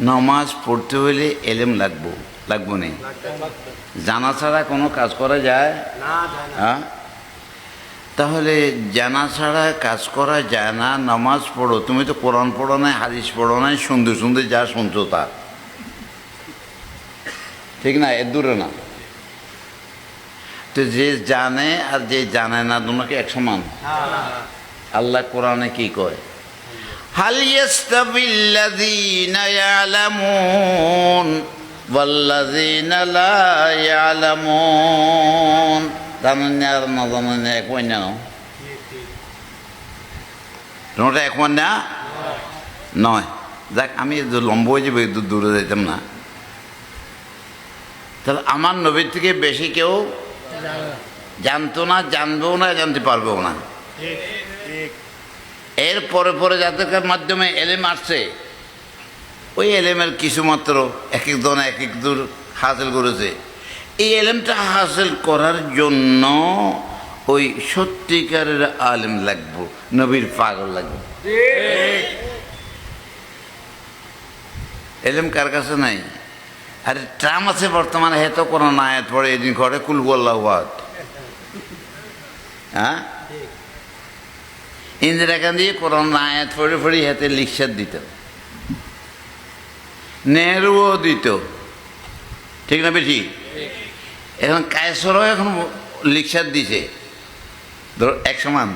নমাজ পড়তে হলে এলেম লাগবো লাগবো নেই জানা ছাড়া কোনো কাজ করা যায়? হ্যাঁ? তাহলে জানা ছাড়া কাজ করা যায় না নামাজ পড়ো। তুমি তো কোরআন পড়ো নাই হাদিস পড়ো নাই সুন্দর সুন্দর যা শুনছো তা। ঠিক না? এর দূরে না। তো যে জানে আর যে জানে না দুটোকে এক সমান আল্লাহ কোরআনে কি কয়? ইয়ালামুন জানেন না আর না জানেন না এক না তোমরা এক না নয় যাক আমি লম্ব হয়ে যাব একটু দূরে যেতাম না তাহলে আমার নবীর থেকে বেশি কেউ জানতো না জানবেও না জানতে পারবেও না এর পরে পরে যাদের মাধ্যমে এলেম আসছে, ওই এলেমের কিছু মাত্র এক একজন এক এক দূর হাসিল করেছে। এই এলেমটা হাসিল করার জন্য ওই সত্যিকারের আলেম লাগবো, নবীর পাগল লাগবে। এলেম কার কাছে নাই? আরে ট্রাম আছে বর্তমানে হেতো কোনো নায়াত পড়ে, এদিন ঘরে কুলবল্লাহ হ্যাঁ? ইন্দিরা গান্ধী কোরআন আয়াত পড়ে পড়ে হাতে লিকশার দিত। নেহরুও দিত। ঠিক না বেশি এখন কায়সরও এখন লিকশার দিছে। ধর এক সমান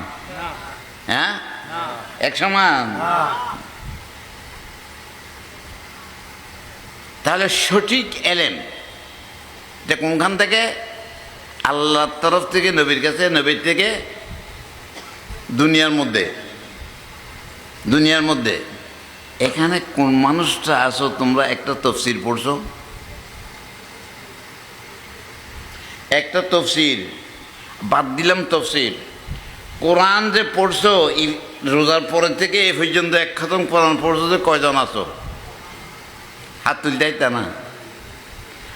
হ্যাঁ? এক সমান তাহলে সঠিক এলেম। যে কোনখান থেকে? আল্লাহর তরফ থেকে, নবীর কাছে, নবীর থেকে দুনিয়ার মধ্যে। দুনিয়ার মধ্যে। এখানে কোন মানুষটা আসো তোমরা একটা তফসির পড়ছো? একটা তফসির। বাদ দিলাম তফসির। কোরআন যে পড়ছো রোজার পরের থেকে এ পর্যন্ত এক খতম কোরআন পড়ছো যে কয়জন আছো? হাত তুলতেই তা না?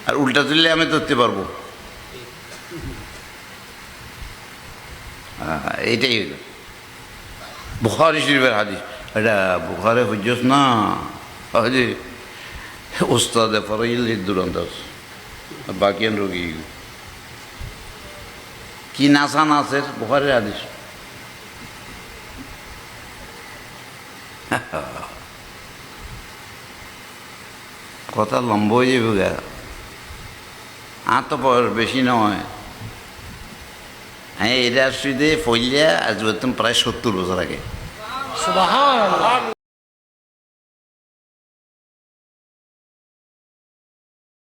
আর উল্টা তুললে আমি ধরতে পারব। এইটাই হইল। বুখারি শরীফের হাদিস। এটা বুখারে হইজস না? হাজি ওস্তাদে ফরাইল দুরন্ত বাকি রোগী। কি নাসা নাসের বুখারের হাদিস? কথা লম্ব হয়ে যাবে গা। বয়স বেশি নয়। হ্যাঁ এটা শুধু ফইলিয়া আজ প্রায় সত্তর বছর আগে। সুবহান